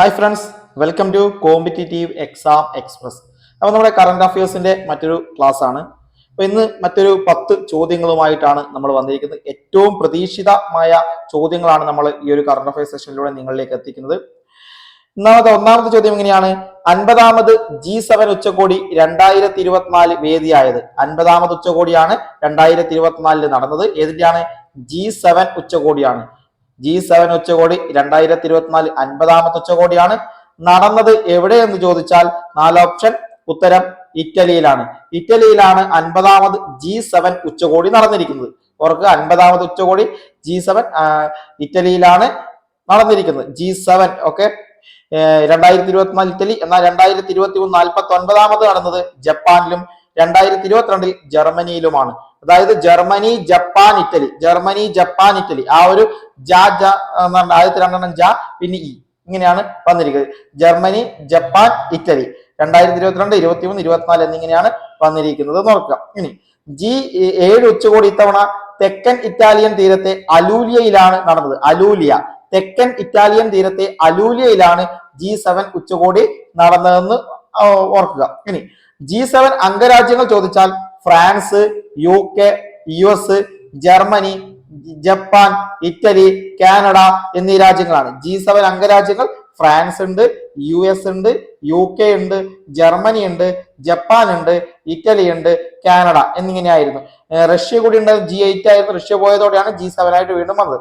Hi friends welcome to competitive exam express അപ്പോൾ നമ്മുടെ current അഫയേഴ്സിന്റെ മറ്റൊരു ക്ലാസ് ആണ്. അപ്പോൾ ഇന്ന് മറ്റൊരു പത്ത് ചോദ്യങ്ങളുമായിട്ടാണ് നമ്മൾ വന്നിരിക്കുന്നത്. ഏറ്റവും പ്രതീക്ഷിതമായ ചോദ്യങ്ങളാണ് നമ്മൾ ഈ ഒരു കറണ്ട് അഫയേഴ്സ് സെഷനിലൂടെ നിങ്ങളിലേക്ക് എത്തിക്കുന്നത്. ഒന്നാമത്തെ ഒന്നാമത്തെ ചോദ്യം എങ്ങനെയാണ്? അൻപതാമത് ജി സെവൻ ഉച്ചകോടി രണ്ടായിരത്തി ഇരുപത്തിനാല് വേദിയായത്. അൻപതാമത് ഉച്ചകോടിയാണ് രണ്ടായിരത്തി ഇരുപത്തിനാലിൽ നടന്നത്. ഏതിന്റെയാണ്? ജി സെവൻ ഉച്ചകോടിയാണ്. ജി സെവൻ ഉച്ചകോടി രണ്ടായിരത്തി ഇരുപത്തിനാല് അൻപതാമത്തെ ഉച്ചകോടിയാണ്. നടന്നത് എവിടെയെന്ന് ചോദിച്ചാൽ നാല് ഓപ്ഷൻ. ഉത്തരം ഇറ്റലിയിലാണ്. ഇറ്റലിയിലാണ് അൻപതാമത് ജി സെവൻ ഉച്ചകോടി നടന്നിരിക്കുന്നത്. ഓർക്ക് അൻപതാമത് ഉച്ചകോടി ജി സെവൻ ഇറ്റലിയിലാണ് നടന്നിരിക്കുന്നത്. G seven okay. രണ്ടായിരത്തി ഇരുപത്തിനാല് ഇറ്റലി. എന്നാൽ രണ്ടായിരത്തി ഇരുപത്തി മൂന്ന് നാൽപ്പത്തി ഒൻപതാമത് നടന്നത് ജപ്പാനിലും രണ്ടായിരത്തി ഇരുപത്തിരണ്ടിൽ ജർമ്മനിയിലുമാണ്. അതായത് Germany Japan Italy. Germany Japan Italy. ആ ഒരു ജാ ജ എന്ന് പറഞ്ഞ ആദ്യത്തെ രണ്ടെണ്ണം ജ പിന്നെ ഇ. ഇങ്ങനെയാണ് വന്നിരിക്കുന്നത്. Germany Japan Italy. രണ്ടായിരത്തി ഇരുപത്തിരണ്ട് ഇരുപത്തി മൂന്ന് ഇരുപത്തിനാല് എന്നിങ്ങനെയാണ് വന്നിരിക്കുന്നത്. നോക്കുക. ഇനി ജി ഏഴ് ഉച്ചകോടി ഇത്തവണ തെക്കൻ ഇറ്റാലിയൻ തീരത്തെ അലൂലിയയിലാണ് നടന്നത്. അലൂലിയ. തെക്കൻ ഇറ്റാലിയൻ തീരത്തെ അലൂലിയയിലാണ് ജി സെവൻ ഉച്ചകോടി നടന്നതെന്ന് ഓർക്കുക. ഇനി ജി സെവൻ അംഗരാജ്യങ്ങൾ ചോദിച്ചാൽ France U K U S Germany Japan Italy Canada എന്നീ രാജ്യങ്ങളാണ്. ജി സെവൻ അംഗരാജ്യങ്ങൾ ഫ്രാൻസ് ഉണ്ട് യു എസ് ഉണ്ട് യു കെ ഉണ്ട് ജർമ്മനി ഉണ്ട് ജപ്പാൻ ഉണ്ട് ഇറ്റലി ഉണ്ട് കാനഡ എന്നിങ്ങനെയായിരുന്നു. റഷ്യ കൂടി ഉണ്ട് ജി എയ്റ്റ് ആയിരുന്നു. റഷ്യ പോയതോടെയാണ് ജി സെവൻ ആയിട്ട് വീണ്ടും വന്നത്.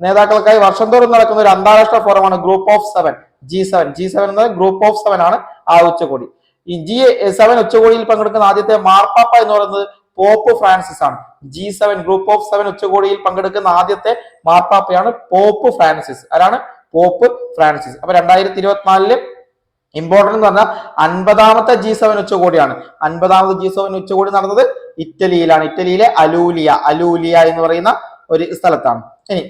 നേതാക്കൾക്കായി വർഷം തോറും നടക്കുന്ന ഒരു അന്താരാഷ്ട്ര ഫോറമാണ് group of seven G seven G seven എന്നത് ഗ്രൂപ്പ് ഓഫ് സെവൻ ആണ് ആ ഉച്ചകോടി. ഈ ജി സെവൻ ഉച്ചകോടിയിൽ പങ്കെടുക്കുന്ന ആദ്യത്തെ മാർപ്പാപ്പ എന്ന് പറയുന്നത് പോപ്പ് ഫ്രാൻസിസ് ആണ്. G seven group of seven ഉച്ചകോടിയിൽ പങ്കെടുക്കുന്ന ആദ്യത്തെ മാർപ്പാപ്പയാണ് പോപ്പ് ഫ്രാൻസിസ്. ആരാണ്? Pope Francis. അപ്പൊ രണ്ടായിരത്തി ഇരുപത്തിനാലിൽ ഇമ്പോർട്ടന്റ് എന്ന് പറഞ്ഞാൽ അൻപതാമത്തെ ജി സെവൻ ഉച്ചകോടിയാണ്. അൻപതാമത് ജി സെവൻ ഉച്ചകോടി നടന്നത് ഇറ്റലിയിലാണ്. ഇറ്റലിയിലെ അലൂലിയ അലൂലിയ എന്ന് പറയുന്ന ഒരു സ്ഥലത്താണ്. ഇനി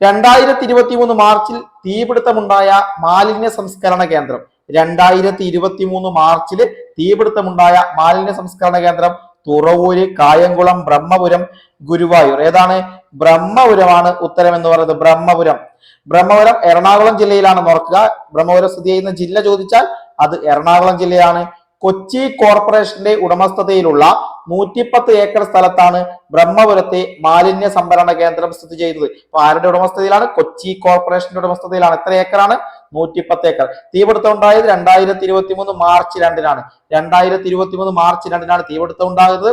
രണ്ടായിരത്തി ഇരുപത്തി മൂന്ന് മാർച്ചിൽ തീപിടുത്തമുണ്ടായ മാലിന്യ സംസ്കരണ കേന്ദ്രം. രണ്ടായിരത്തി ഇരുപത്തി മൂന്ന് മാർച്ചിൽ തീപിടുത്തമുണ്ടായ മാലിന്യ സംസ്കരണ കേന്ദ്രം തുറവൂര് കായംകുളം ബ്രഹ്മപുരം ഗുരുവായൂർ. ഏതാണ്? ബ്രഹ്മപുരമാണ് ഉത്തരം എന്ന് പറയുന്നത്. ബ്രഹ്മപുരം. ബ്രഹ്മപുരം എറണാകുളം ജില്ലയിലാണ് ഓർക്കുക. ബ്രഹ്മപുരം സ്ഥിതി ചെയ്യുന്ന ജില്ല ചോദിച്ചാൽ അത് എറണാകുളം ജില്ലയാണ്. കൊച്ചി കോർപ്പറേഷന്റെ ഉടമസ്ഥതയിലുള്ള നൂറ്റിപ്പത്ത് ഏക്കർ സ്ഥലത്താണ് ബ്രഹ്മപുരത്തെ മാലിന്യ സംഭരണ കേന്ദ്രം സ്ഥിതി ചെയ്യുന്നത്. അപ്പൊ ആരുടെ ഉടമസ്ഥതയിലാണ്? കൊച്ചി കോർപ്പറേഷന്റെ ഉടമസ്ഥതയിലാണ്. എത്ര ഏക്കറാണ്? നൂറ്റിപ്പത്ത് ഏക്കർ തീപിടുത്തം ഉണ്ടായത് രണ്ടായിരത്തി ഇരുപത്തി മൂന്ന് മാർച്ച് രണ്ടിനാണ്. രണ്ടായിരത്തി ഇരുപത്തി മൂന്ന് മാർച്ച് രണ്ടിനാണ് തീപിടുത്തം ഉണ്ടായത്.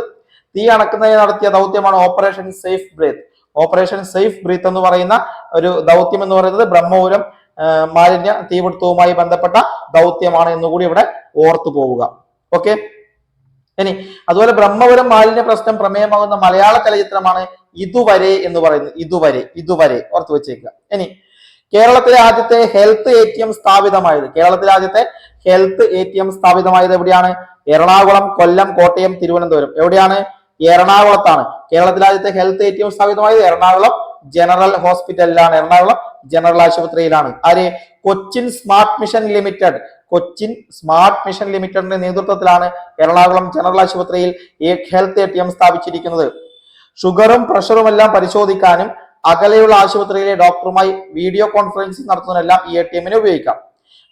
തീ അണക്കുന്നതിന് നടത്തിയ ദൗത്യമാണ് operation safe breath. Operation safe breath എന്ന് പറയുന്ന ഒരു ദൗത്യം എന്ന് പറയുന്നത് ബ്രഹ്മപുരം മാലിന്യ തീപിടുത്തവുമായി ബന്ധപ്പെട്ട ദൗത്യമാണ് എന്നുകൂടി ഇവിടെ ഓർത്തു പോവുക. ഓക്കെ? ഇനി അതുപോലെ ബ്രഹ്മപുരം മാലിന്യ പ്രശ്നം പ്രമേയമാകുന്ന മലയാള ചലച്ചിത്രമാണ് ഇതുവരെ എന്ന് പറയുന്നത്. ഇതുവരെ ഇതുവരെ ഓർത്തു വെച്ചേക്കുക. ഇനി കേരളത്തിലെ ആദ്യത്തെ ഹെൽത്ത് എ ടി എം സ്ഥാപിതമായത്. കേരളത്തിലെ ആദ്യത്തെ ഹെൽത്ത് എ ടി എം സ്ഥാപിതമായത് എവിടെയാണ്? എറണാകുളം കൊല്ലം കോട്ടയം തിരുവനന്തപുരം. എവിടെയാണ്? എറണാകുളത്താണ്. കേരളത്തിലെ ആദ്യത്തെ ഹെൽത്ത് എ ടി എം സ്ഥാപിതമായത് എറണാകുളം ജനറൽ ഹോസ്പിറ്റലിലാണ്. എറണാകുളം ജനറൽ ആശുപത്രിയിലാണ്. ആര്? Cochin smart mission limited. Cochin smart mission ലിമിറ്റഡിന്റെ നേതൃത്വത്തിലാണ് എറണാകുളം ജനറൽ ആശുപത്രിയിൽ ഹെൽത്ത് എ ടി എം സ്ഥാപിച്ചിരിക്കുന്നത്. ഷുഗറും പ്രഷറും എല്ലാം പരിശോധിക്കാനും അകലെയുള്ള ആശുപത്രിയിലെ ഡോക്ടറുമായി വീഡിയോ കോൺഫറൻസിംഗ് നടത്തുന്നതിനെല്ലാം ഈ എ ടി എമ്മിനെ ഉപയോഗിക്കാം.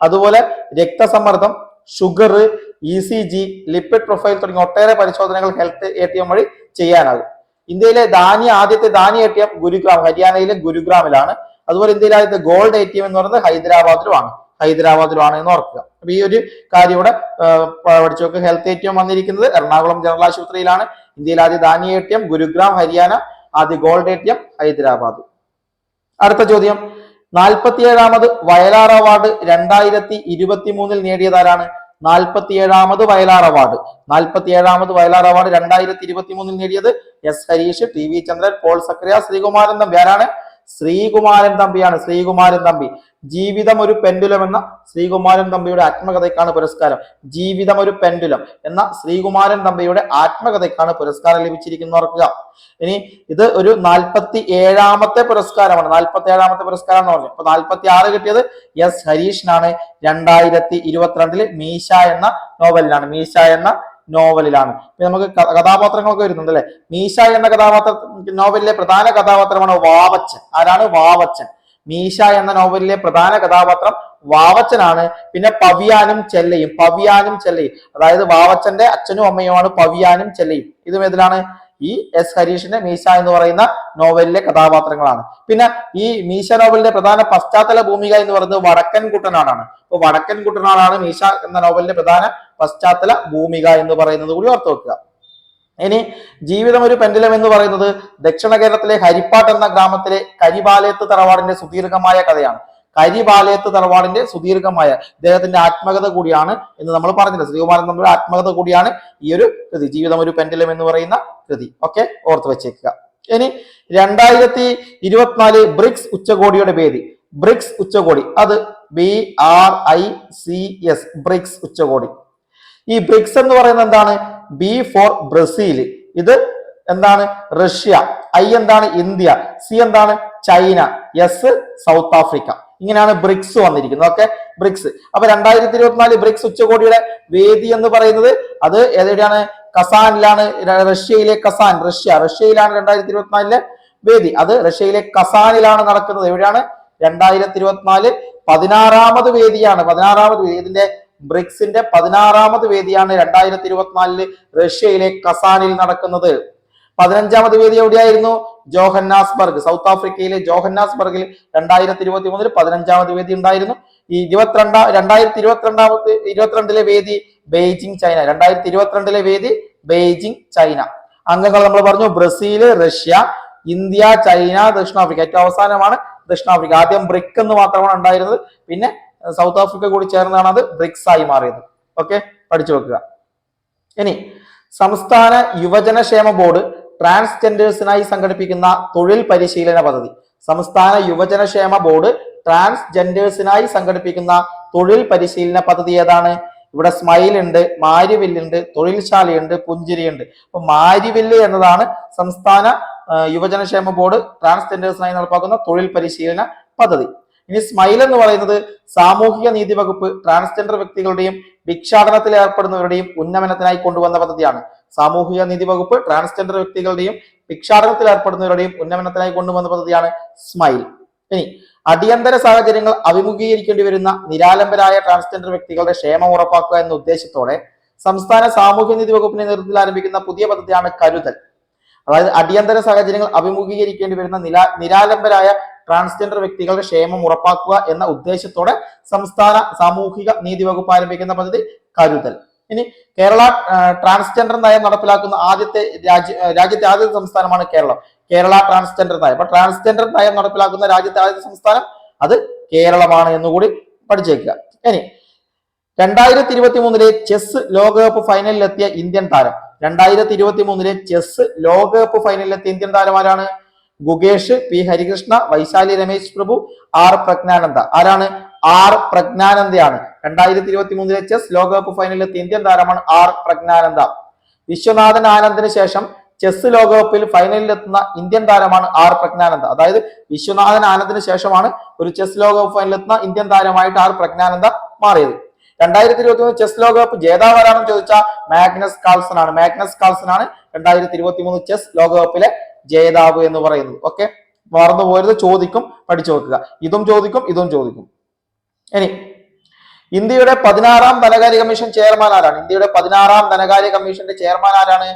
അതുപോലെ രക്തസമ്മർദ്ദം sugar E C G lipid profile തുടങ്ങിയ ഒട്ടേറെ പരിശോധനകൾ ഹെൽത്ത് എ ടി എം വഴി ചെയ്യാനാകും. ഇന്ത്യയിലെ ധാന്യ ആദ്യത്തെ ധാന്യ എ ടി എം ഗുരുഗ്രാം ഹരിയാനയിലെ ഗുരുഗ്രാമിലാണ്. അതുപോലെ ഇന്ത്യയിലെ ആദ്യത്തെ ഗോൾഡ് എ ടി എം എന്ന് പറയുന്നത് ഹൈദരാബാദിലുമാണ്. ഹൈദരാബാദിലുമാണ് എന്ന് ഓർക്കുക. അപ്പൊ ഈ ഒരു കാര്യം ഇവിടെ പഠിച്ചു നോക്കുക ഹെൽത്ത് എ ടി എം വന്നിരിക്കുന്നത് എറണാകുളം ജനറൽ ആശുപത്രിയിലാണ്. ഇന്ത്യയിലെ ആദ്യ ധാന്യ A T M Gurugram Haryana ആദ്യ ഗോൾ എ ഹൈദരാബാദ്. അടുത്ത ചോദ്യം. നാൽപ്പത്തിയേഴാമത് വയലാർ അവാർഡ് രണ്ടായിരത്തി ഇരുപത്തി മൂന്നിൽ നേടിയതാരാണ്? നാൽപ്പത്തിയേഴാമത് വയലാർ അവാർഡ്. നാൽപ്പത്തിയേഴാമത് വയലാർ അവാർഡ് രണ്ടായിരത്തി ഇരുപത്തി മൂന്നിൽ നേടിയത് S Harish T V Chandran Paul Zacharia Sreekumaran Thampi. ആരാണ്? ശ്രീകുമാരൻ തമ്പിയാണ്. ശ്രീകുമാരൻ തമ്പി. ജീവിതം ഒരു പെൻഡുലം എന്ന ശ്രീകുമാരൻ തമ്പിയുടെ ആത്മകഥയ്ക്കാണ് പുരസ്കാരം. ജീവിതം ഒരു പെൻഡുലം എന്ന ശ്രീകുമാരൻ തമ്പിയുടെ ആത്മകഥയ്ക്കാണ് പുരസ്കാരം ലഭിച്ചിരിക്കുന്നു ഓർക്കുക ഇനി ഇത് ഒരു നാൽപ്പത്തി ഏഴാമത്തെ പുരസ്കാരമാണ്. നാൽപ്പത്തി ഏഴാമത്തെ പുരസ്കാരം എന്ന് പറഞ്ഞു. അപ്പൊ നാൽപ്പത്തി ആറ് കിട്ടിയത് എസ് ഹരീഷിനാണ്. രണ്ടായിരത്തി ഇരുപത്തിരണ്ടിൽ മീശ എന്ന നോവലിലാണ്. മീശ എന്ന നോവലിലാണ്. ഇപ്പൊ നമുക്ക് കഥാപാത്രങ്ങളൊക്കെ വരുന്നുണ്ട് അല്ലെ? മീശ എന്ന കഥാപാത്ര നോവലിലെ പ്രധാന കഥാപാത്രമാണ് വാവച്ചൻ. ആരാണ്? വാവച്ചൻ. മീശ എന്ന നോവലിലെ പ്രധാന കഥാപാത്രം വാവച്ചനാണ്. പിന്നെ പവിയാനും ചെല്ലയും. പവിയാനും ചെല്ലയും. അതായത് വാവച്ചന്റെ അച്ഛനും അമ്മയുമാണ് പവിയാനും ചെല്ലയും. ഇതും ഏതിലാണ്? ഈ എസ് ഹരീഷിന്റെ മീശ എന്ന് പറയുന്ന നോവലിലെ കഥാപാത്രങ്ങളാണ്. പിന്നെ ഈ മീശ നോവലിന്റെ പ്രധാന പശ്ചാത്തല ഭൂമിക എന്ന് പറയുന്നത് വടക്കൻ കുട്ടനാടാണ്. അപ്പൊ വടക്കൻ കുട്ടനാടാണ് മീശ എന്ന നോവലിന്റെ പ്രധാന പശ്ചാത്തല ഭൂമിക എന്ന് പറയുന്നത് കൂടി ഓർത്ത് വെക്കുക. ഇനി ജീവിതം ഒരു പെൻഡലം എന്ന് പറയുന്നത് ദക്ഷിണ കേരളത്തിലെ ഹരിപ്പാട്ട് എന്ന ഗ്രാമത്തിലെ കരിബാലയത്ത് തറവാടിന്റെ സുദീർഘമായ കഥയാണ്. കരിബാലയത്ത് തറവാടിന്റെ സുദീർഘമായ ഇദ്ദേഹത്തിന്റെ ആത്മകഥ കൂടിയാണ് എന്ന് നമ്മൾ പറഞ്ഞില്ല ശ്രീകുമാരൻ തമ്മിൽ ആത്മകഥ കൂടിയാണ് ഈ ഒരു കൃതി. ജീവിതം ഒരു പെൻഡലം എന്ന് പറയുന്ന കൃതി. ഓക്കെ ഓർത്ത് വെച്ചേക്കുക. ഇനി രണ്ടായിരത്തി ഇരുപത്തിനാല് ബ്രിക്സ് ഉച്ചകോടിയുടെ പേര്. ബ്രിക്സ് ഉച്ചകോടി. അത് B R I C S BRICS ഉച്ചകോടി. ഈ ബ്രിക്സ് എന്ന് പറയുന്നത് എന്താണ്? ബി ഫോർ ബ്രസീൽ ഇത് എന്താണ്? റഷ്യ. ഐ എന്താണ്? ഇന്ത്യ. സി എന്താണ്? ചൈന. എസ് സൗത്ത് ആഫ്രിക്ക ഇങ്ങനെയാണ് ബ്രിക്സ് വന്നിരിക്കുന്നത്. Okay BRICS. അപ്പൊ രണ്ടായിരത്തി ഇരുപത്തിനാല് ബ്രിക്സ് ഉച്ചകോടിയുടെ വേദി എന്ന് പറയുന്നത് അത് എവിടെയാണ് കസാനിലാണ്. റഷ്യയിലെ കസാൻ. റഷ്യ. റഷ്യയിലാണ് രണ്ടായിരത്തി ഇരുപത്തിനാലിലെ വേദി. അത് റഷ്യയിലെ കസാനിലാണ് നടക്കുന്നത്. എവിടെയാണ്? രണ്ടായിരത്തി ഇരുപത്തിനാല് പതിനാറാമത് വേദിയാണ്. പതിനാറാമത് വേദി. ഇതിന്റെ ബ്രിക്സിന്റെ പതിനാറാമത് വേദിയാണ് രണ്ടായിരത്തി ഇരുപത്തിനാലിൽ റഷ്യയിലെ കസാനിൽ നടക്കുന്നത്. പതിനഞ്ചാമത് വേദി എവിടെയായിരുന്നു? ജോഹന്നാസ്ബർഗ് സൗത്ത് ആഫ്രിക്കയിലെ ജോഹന്നാസ്ബർഗിൽ രണ്ടായിരത്തി ഇരുപത്തി മൂന്നിൽ പതിനഞ്ചാമത് വേദി ഉണ്ടായിരുന്നു. ഈ ഇരുപത്തിരണ്ടാം രണ്ടായിരത്തി ഇരുപത്തിരണ്ടാമത് ഇരുപത്തിരണ്ടിലെ വേദി ബെയ്ജിങ് ചൈന. രണ്ടായിരത്തി ഇരുപത്തിരണ്ടിലെ വേദി ബെയ്ജിങ് ചൈന. അംഗങ്ങൾ നമ്മൾ പറഞ്ഞു ബ്രസീൽ റഷ്യ ഇന്ത്യ ചൈന ദക്ഷിണാഫ്രിക്ക. ഏറ്റവും അവസാനമാണ് ദക്ഷിണാഫ്രിക്ക. ആദ്യം ബ്രിക്ക് എന്ന് മാത്രമാണ് ഉണ്ടായിരുന്നത്. പിന്നെ സൗത്ത് ആഫ്രിക്ക കൂടി ചേർന്നാണ് അത് ബ്രിക്സ് ആയി മാറിയത്. ഓക്കെ പഠിച്ചു വെക്കുക. ഇനി സംസ്ഥാന യുവജനക്ഷേമ ബോർഡ് ട്രാൻസ്ജെൻഡേഴ്സിനായി സംഘടിപ്പിക്കുന്ന തൊഴിൽ പരിശീലന പദ്ധതി. സംസ്ഥാന യുവജനക്ഷേമ ബോർഡ് ട്രാൻസ്ജെൻഡേഴ്സിനായി സംഘടിപ്പിക്കുന്ന തൊഴിൽ പരിശീലന പദ്ധതി ഏതാണ്? ഇവിടെ സ്മൈൽ ഉണ്ട് മാരിവില്ലുണ്ട് തൊഴിൽശാലയുണ്ട് പുഞ്ചിരിയുണ്ട്. അപ്പൊ മാരിവില്ല് എന്നതാണ് സംസ്ഥാന യുവജനക്ഷേമ ബോർഡ് ട്രാൻസ്ജെൻഡേഴ്സിനായി നടപ്പാക്കുന്ന തൊഴിൽ പരിശീലന പദ്ധതി. ഇനി സ്മൈൽ എന്ന് പറയുന്നത് സാമൂഹിക നീതി വകുപ്പ് ട്രാൻസ്ജെൻഡർ വ്യക്തികളുടെയും ഭിക്ഷാടനത്തിൽ ഏർപ്പെടുന്നവരുടെയും ഉന്നമനത്തിനായി കൊണ്ടുവന്ന പദ്ധതിയാണ്. സാമൂഹിക നീതി വകുപ്പ് ട്രാൻസ്ജെൻഡർ വ്യക്തികളുടെയും ഭിക്ഷാടനത്തിൽ ഏർപ്പെടുന്നവരുടെയും ഉന്നമനത്തിനായി കൊണ്ടുവന്ന പദ്ധതിയാണ് സ്മൈൽ. ഇനി അടിയന്തര സാഹചര്യങ്ങൾ അഭിമുഖീകരിക്കേണ്ടി വരുന്ന നിരാലംബരായ ട്രാൻസ്ജെൻഡർ വ്യക്തികളുടെ ക്ഷേമം ഉറപ്പാക്കുക എന്ന ഉദ്ദേശത്തോടെ സംസ്ഥാന സാമൂഹ്യ നീതി വകുപ്പിന്റെ നേതൃത്വത്തിൽ ആരംഭിക്കുന്ന പുതിയ പദ്ധതിയാണ് കരുതൽ. അതായത് അടിയന്തര സാഹചര്യങ്ങൾ അഭിമുഖീകരിക്കേണ്ടി വരുന്ന നിരാ നിരാലംബരായ ട്രാൻസ്ജെൻഡർ വ്യക്തികളുടെ ക്ഷേമം ഉറപ്പാക്കുക എന്ന ഉദ്ദേശത്തോടെ സംസ്ഥാന സാമൂഹിക നീതി വകുപ്പ് ആരംഭിക്കുന്ന പദ്ധതി കരുതൽ. ഇനി കേരള ട്രാൻസ്ജെൻഡർ നയം നടപ്പിലാക്കുന്ന ആദ്യത്തെ രാജ്യ രാജ്യത്തെ ആദ്യത്തെ സംസ്ഥാനമാണ് കേരളം. കേരള ട്രാൻസ്ജെൻഡർ നയം. അപ്പൊ ട്രാൻസ്ജെൻഡർ നയം നടപ്പിലാക്കുന്ന രാജ്യത്തെ ആദ്യത്തെ സംസ്ഥാനം അത് കേരളമാണ് എന്നുകൂടി പഠിച്ചേക്കുക. ഇനി രണ്ടായിരത്തി ഇരുപത്തി മൂന്നിലെ ചെസ് ലോകകപ്പ് ഫൈനലിലെത്തിയ ഇന്ത്യൻ താരം. രണ്ടായിരത്തി ഇരുപത്തി മൂന്നിലെ ചെസ് ലോകകപ്പ് ഫൈനലിലെത്തിയ ഇന്ത്യൻ താരമാരാണ് ആരാണ്? ഗുഗേഷ് പി. ഹരികൃഷ്ണ വൈശാലി രമേശ് പ്രഭു ആർ. പ്രജ്ഞാനന്ദ. ആരാണ്? ആർ. പ്രജ്ഞാനന്ദയാണ്. രണ്ടായിരത്തി ഇരുപത്തി മൂന്നിലെ ചെസ് ലോകകപ്പ് ഫൈനലിലെത്തിയ ഇന്ത്യൻ താരമാണ് ആർ. പ്രജ്ഞാനന്ദ. വിശ്വനാഥൻ ആനന്ദിന് ശേഷം ചെസ് ലോകകപ്പിൽ ഫൈനലിൽ എത്തുന്ന ഇന്ത്യൻ താരമാണ് ആർ. പ്രജ്ഞാനന്ദ. അതായത് വിശ്വനാഥൻ ആനന്ദിന് ശേഷമാണ് ഒരു ചെസ് ലോകകപ്പ് ഫൈനലിൽ എത്തുന്ന ഇന്ത്യൻ താരമായിട്ട് ആർ. പ്രജ്ഞാനന്ദ മാറിയത്. രണ്ടായിരത്തി ഇരുപത്തി മൂന്ന് ചെസ് ലോകകപ്പ് ജേതാവ് ആരാണെന്ന് ചോദിച്ചാൽ മാഗ്നസ് കാൾസൺ ആണ്. മാഗ്നസ് കാൾസൺ ആണ് രണ്ടായിരത്തി ഇരുപത്തി മൂന്ന് ചെസ് ലോകകപ്പിലെ ജേതാവ് എന്ന് പറയുന്നത്. ഓക്കെ മറന്നു പോരുത് ചോദിക്കും പഠിച്ചു വെക്കുക. ഇതും ചോദിക്കും ഇതും ചോദിക്കും. ഇനി ഇന്ത്യയുടെ പതിനാറാം ധനകാര്യ കമ്മീഷൻ ചെയർമാൻ ആരാണ്? ഇന്ത്യയുടെ പതിനാറാം ധനകാര്യ കമ്മീഷന്റെ ചെയർമാൻ ആരാണ്?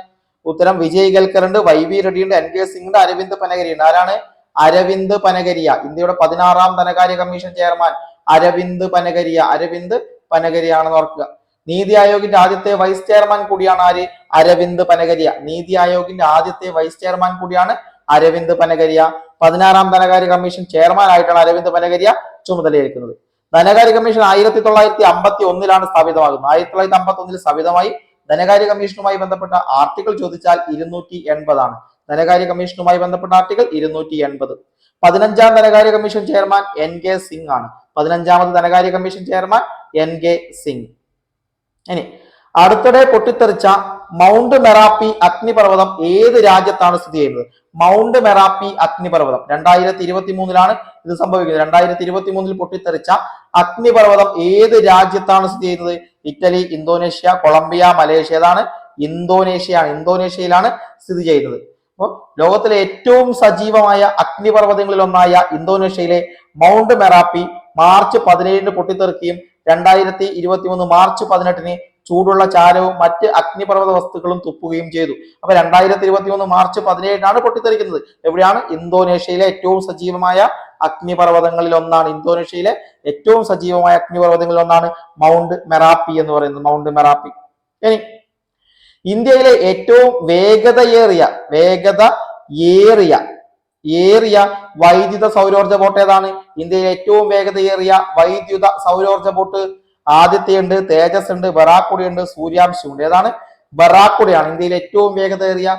ഉത്തരം വിജയ് ഗൽക്കർ ഉണ്ട് വൈ വി റെഡ്ഡി ഉണ്ട് എൻ കെ സിംഗ് ഉണ്ട് അരവിന്ദ് പനഗരി ഉണ്ട് ആരാണ്? അരവിന്ദ് പനഗരിയ. ഇന്ത്യയുടെ പതിനാറാം ധനകാര്യ കമ്മീഷൻ ചെയർമാൻ അരവിന്ദ് പനഗരിയ. അരവിന്ദ് പനഗരിയാണെന്ന് ഓർക്കുക. നീതി ആയോഗിന്റെ ആദ്യത്തെ വൈസ് ചെയർമാൻ കൂടിയാണ് ആര്? അരവിന്ദ് പനകരിയ നീതി ആയോഗിന്റെ ആദ്യത്തെ വൈസ് ചെയർമാൻ കൂടിയാണ് അരവിന്ദ് പനകരിയ പതിനാറാം ധനകാര്യ കമ്മീഷൻ ചെയർമാൻ ആയിട്ടാണ് അരവിന്ദ് പനകരിയ ചുമതലയേൽക്കുന്നത്. ധനകാര്യ കമ്മീഷൻ ആയിരത്തി തൊള്ളായിരത്തി അമ്പത്തി ഒന്നിലാണ് സ്ഥാപിതമാകുന്നത്. ആയിരത്തി തൊള്ളായിരത്തി അമ്പത്തി ഒന്നിൽ സ്ഥാപിതമായി ധനകാര്യ കമ്മീഷനുമായി ബന്ധപ്പെട്ട ആർട്ടിക്കിൾ ചോദിച്ചാൽ ഇരുന്നൂറ്റി എൺപതാണ്. ധനകാര്യ കമ്മീഷനുമായി ബന്ധപ്പെട്ട ആർട്ടിക്കിൾ ഇരുന്നൂറ്റി എൺപത്. പതിനഞ്ചാം ധനകാര്യ commission chairman N K Singh ആണ്. പതിനഞ്ചാമത് ധനകാര്യ commission chairman N K Singh. ഇനി അടുത്തിടെ പൊട്ടിത്തെറിച്ച മൗണ്ട് മെറാപ്പി അഗ്നിപർവതം ഏത് രാജ്യത്താണ് സ്ഥിതി ചെയ്യുന്നത്? മൗണ്ട് മെറാപ്പി അഗ്നിപർവതം. രണ്ടായിരത്തി ഇരുപത്തി മൂന്നിലാണ് ഇത് സംഭവിക്കുന്നത്. രണ്ടായിരത്തി ഇരുപത്തി മൂന്നിൽ പൊട്ടിത്തെറിച്ച അഗ്നിപർവതം ഏത് രാജ്യത്താണ് സ്ഥിതി ചെയ്യുന്നത്? Italy Indonesia Colombia Malaysia. ഏതാണ്? ഇന്തോനേഷ്യയാണ്. ഇന്തോനേഷ്യയിലാണ് സ്ഥിതി ചെയ്യുന്നത്. അപ്പോൾ ലോകത്തിലെ ഏറ്റവും സജീവമായ അഗ്നിപർവതങ്ങളിൽ ഒന്നായ ഇന്തോനേഷ്യയിലെ മൗണ്ട് മെറാപ്പി മാർച്ച് പതിനേഴിന് പൊട്ടിത്തെറിക്കുകയും രണ്ടായിരത്തി ഇരുപത്തി മൂന്ന് മാർച്ച് പതിനെട്ടിന് ചൂടുള്ള ചാരവും മറ്റ് അഗ്നിപർവത വസ്തുക്കളും തുപ്പുകയും ചെയ്തു. അപ്പൊ രണ്ടായിരത്തി ഇരുപത്തി മൂന്ന് മാർച്ച് പതിനേഴിനാണ് പൊട്ടിത്തെറിക്കുന്നത്. എവിടെയാണ്? ഇന്തോനേഷ്യയിലെ ഏറ്റവും സജീവമായ അഗ്നിപർവതങ്ങളിൽ ഒന്നാണ്. ഇന്തോനേഷ്യയിലെ ഏറ്റവും സജീവമായ അഗ്നിപർവതങ്ങളിൽ ഒന്നാണ് മൗണ്ട് മെറാപ്പി എന്ന് പറയുന്നത്. Mount Merapi. ഇനി ഇന്ത്യയിലെ ഏറ്റവും വേഗതയേറിയ വേഗത ഏറിയ ഏറിയ വൈദ്യുത സൗരോർജ ബോട്ട് ഏതാണ്? ഇന്ത്യയിലെ ഏറ്റവും വേഗതയേറിയ വൈദ്യുത സൗരോർജ ബോട്ട് ആദ്യത്തെ ആദിത്യയുണ്ട് തേജസ് ഉണ്ട് ബറാക്കുടി ഉണ്ട് സൂര്യാംശി ഉണ്ട് ഏതാണ്? ബറാക്കുടിയാണ് ഇന്ത്യയിലെ ഏറ്റവും വേഗതയേറിയ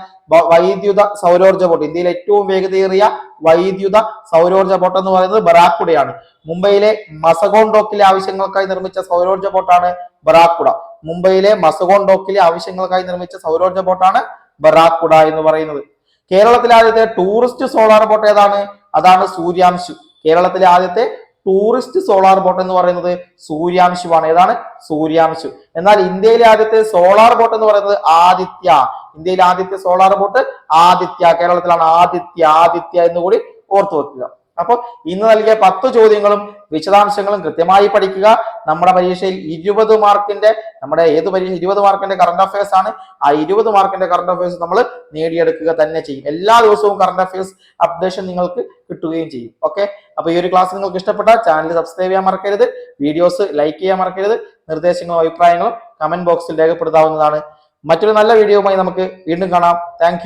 വൈദ്യുത സൗരോർജ ബോട്ട്. ഇന്ത്യയിലെ ഏറ്റവും വേഗതയേറിയ വൈദ്യുത സൗരോർജ ബോട്ട് എന്ന് പറയുന്നത് ബറാക്കുടയാണ്. മുംബൈയിലെ മസഗോൺ ഡോക്കിലെ ആവശ്യങ്ങൾക്കായി നിർമ്മിച്ച സൗരോർജ ബോട്ടാണ് ബറാക്കുട. മുംബൈയിലെ മസഗോൺ ഡോക്കിലെ ആവശ്യങ്ങൾക്കായി നിർമ്മിച്ച സൗരോർജ ബോട്ടാണ് ബറാക്കുട എന്ന് പറയുന്നത്. കേരളത്തിലെ ആദ്യത്തെ ടൂറിസ്റ്റ് സോളാർ ബോട്ട് ഏതാണ്? അതാണ് സൂര്യാംശു. കേരളത്തിലെ ആദ്യത്തെ ടൂറിസ്റ്റ് സോളാർ ബോട്ട് എന്ന് പറയുന്നത് സൂര്യാംശുവാണ്. ഏതാണ്? സൂര്യാംശു. എന്നാൽ ഇന്ത്യയിലെ ആദ്യത്തെ സോളാർ ബോട്ട് എന്ന് പറയുന്നത് ആദിത്യ. ഇന്ത്യയിലെ ആദ്യത്തെ സോളാർ ബോട്ട് ആദിത്യ. കേരളത്തിലാണ് ആദിത്യ ആദിത്യ എന്ന് കൂടി ഓർത്തു വെക്കുക. അപ്പൊ ഇന്ന് നൽകിയ പത്ത് ചോദ്യങ്ങളും വിശദാംശങ്ങളും കൃത്യമായി പഠിക്കുക. നമ്മുടെ പരീക്ഷയിൽ ഇരുപത് മാർക്കിന്റെ നമ്മുടെ ഏത് പരീക്ഷ ഇരുപത് മാർക്കിന്റെ കറണ്ട് അഫയേഴ്സ് ആണ്. ആ ഇരുപത് മാർക്കിന്റെ കറണ്ട് അഫയേഴ്സ് നമ്മൾ നേടിയെടുക്കുക തന്നെ ചെയ്യും. എല്ലാ ദിവസവും കറണ്ട് അഫയേഴ്സ് അപ്ഡേഷൻ നിങ്ങൾക്ക് കിട്ടുകയും ചെയ്യും. ഓക്കെ അപ്പൊ ഈ ഒരു ക്ലാസ് നിങ്ങൾക്ക് ഇഷ്ടപ്പെട്ട ചാനൽ സബ്സ്ക്രൈബ് ചെയ്യാൻ മറക്കരുത്. വീഡിയോസ് ലൈക്ക് ചെയ്യാൻ മറക്കരുത്. നിർദ്ദേശങ്ങളും അഭിപ്രായങ്ങളും കമന്റ് ബോക്സിൽ രേഖപ്പെടുത്താവുന്നതാണ്. മറ്റൊരു നല്ല വീഡിയോയുമായി നമുക്ക് വീണ്ടും കാണാം. താങ്ക്